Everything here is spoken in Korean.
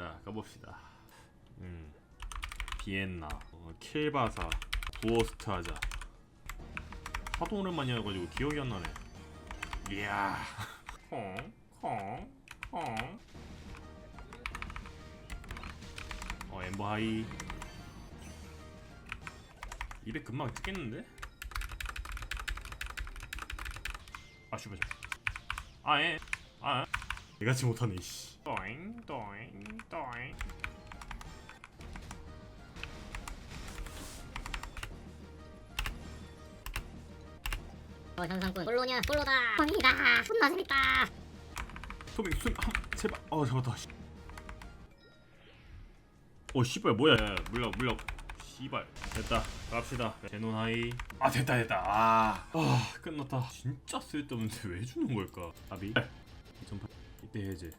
자 가봅시다. 음. 비엔나 어, 킬바사 부어스트 하자. 하도 오랜만이어가지고 기억이 안 나네. 이야. 콩콩콩. 어 엠버 하이. 200 금방 찍겠는데? 아 슈퍼 슈퍼 아예. 아 내같이 못하네 씨 어 현상꾼. 솔로냐 솔로다. 뻥이다. 존나 재밌다. 소빙 소빙 한 제발. 어 잡았다. 씨. 어 씨발 뭐야. 야, 물려 물려 씨발. 됐다. 갑시다. 제논 하이. 아 됐다 됐다. 아, 아 끝났다. 진짜 쓸데없는데 왜 주는 걸까? 아비? 2008 이때 해제